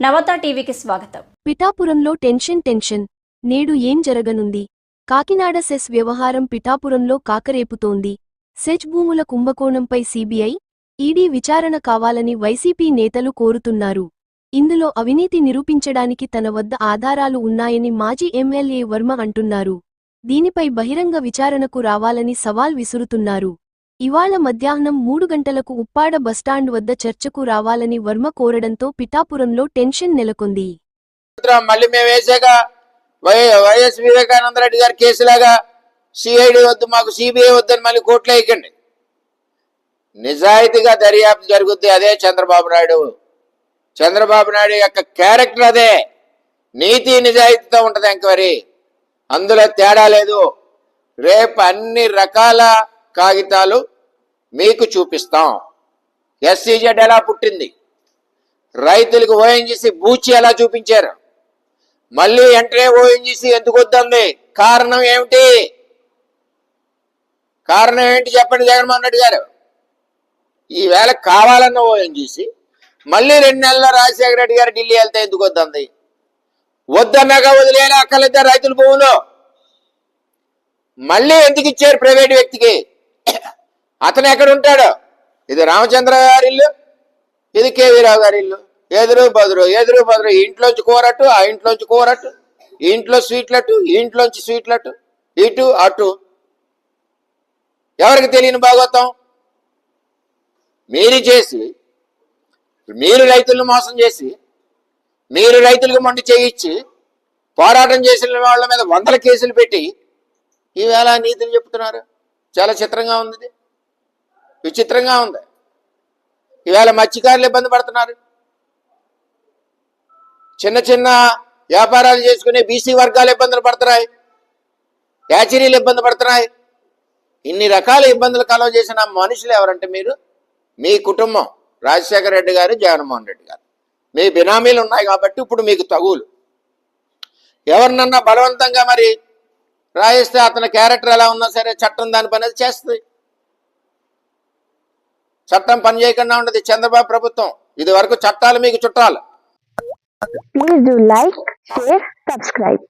నవత టీవీకి స్వాగతం. పిఠాపురంలో టెన్షన్ టెన్షన్. నేడు ఏం జరగనుంది? కాకినాడ సెస్ వ్యవహారం పిఠాపురంలో కాకరేపుతోంది. సెజ్ భూముల కుంభకోణంపై సీబీఐ ఈడీ విచారణ కావాలని వైసీపీ నేతలు కోరుతున్నారు. ఇందులో అవినీతి నిరూపించడానికి తన వద్ద ఆధారాలు ఉన్నాయని మాజీ ఎమ్మెల్యే వర్మ అంటున్నారు. దీనిపై బహిరంగ విచారణకు రావాలని సవాల్ విసురుతున్నారు. ఇవాళ మధ్యాహ్నం మూడు గంటలకు ఉప్పాడ బస్టాండ్ వద్ద చర్చకు రావాలని వర్మ కోరడంతో పిఠాపురంలో టెన్షన్ నెలకొంది. మళ్ళీ మేము వేసాక వైఎస్ వివేకానంద రెడ్డి గారి కేసులాగా సిఐడి వద్దు మాకు సిబిఐ వద్దని మళ్ళీ కోర్టులో ఎక్కండి. నిజాయితీగా దర్యాప్తు జరుగుద్ది అదే చంద్రబాబు నాయుడు. చంద్రబాబు నాయుడు యొక్క క్యారెక్టర్ అదే. నీతి నిజాయితీతో ఉంటుంది ఎంక్వైరీ. అందులో తేడా లేదు. రేపు అన్ని రకాల కాగితాలు మీకు చూపిస్తాం. ఎస్సీజెడ్ ఎలా పుట్టింది. రైతులకు ఓఎన్జీసీ బూచి ఎలా చూపించారు? మళ్ళీ వెంటనే ఓఎన్జీసీ ఎందుకు వద్దంది? కారణం ఏమిటి? కారణం ఏంటి చెప్పండి జగన్మోహన్ రెడ్డి గారు. ఈవేళ కావాలన్న ఓఎన్జీసీ మళ్ళీ రెండు నెలల్లో రాజశేఖర రెడ్డి గారు ఢిల్లీ వెళ్తే ఎందుకు వద్దంది? వద్దన్నాక వదిలేలా అక్కర్లేదు రైతుల భూములు? మళ్ళీ ఎందుకు ఇచ్చారు ప్రైవేట్ వ్యక్తికి? అతను ఎక్కడ ఉంటాడు? ఇది రామచంద్ర గారి ఇల్లు ఇది కేవీరావు గారి ఇల్లు. ఎదురు బదురు ఎదురు బదురు ఇంట్లోంచి కూరట్టు ఆ ఇంట్లోంచి కూరట్టు ఇంట్లో స్వీట్లట్టు ఇంట్లోంచి స్వీట్లట్టు ఇటు అటు. ఎవరికి తెలియని భాగవతం మీరు చేసి మీరు రైతులను మోసం చేసి మీరు రైతులకు మొండి చేయించి పోరాటం చేసిన వాళ్ళ మీద వందల కేసులు పెట్టి ఈవేళ నీతులు చెప్తున్నారు. చాలా చిత్రంగా ఉంది విచిత్రంగా ఉంది. ఇవాళ మత్స్యకారులు ఇబ్బంది పడుతున్నారు. చిన్న చిన్న వ్యాపారాలు చేసుకునే బీసీ వర్గాలు ఇబ్బందులు పడుతున్నాయి. యాచరీలు ఇబ్బంది పడుతున్నాయి. ఇన్ని రకాల ఇబ్బందులు కలవ చేసిన మనుషులు ఎవరంటే మీరు? మీ కుటుంబం. రాజశేఖర రెడ్డి గారు జగన్మోహన్ రెడ్డి గారు. మీ బినామీలు ఉన్నాయి కాబట్టి ఇప్పుడు మీకు తగులు. ఎవరినన్నా బలవంతంగా మరి రాయిస్తే అతని క్యారెక్టర్ ఎలా ఉన్నా సరే చట్టం దాని పని అది చేస్తుంది. చట్టం పనిచేయకుండా ఉండదు చంద్రబాబు ప్రభుత్వం. ఇది వరకు చట్టాలు మీకు చుట్టాలు. Please do like share subscribe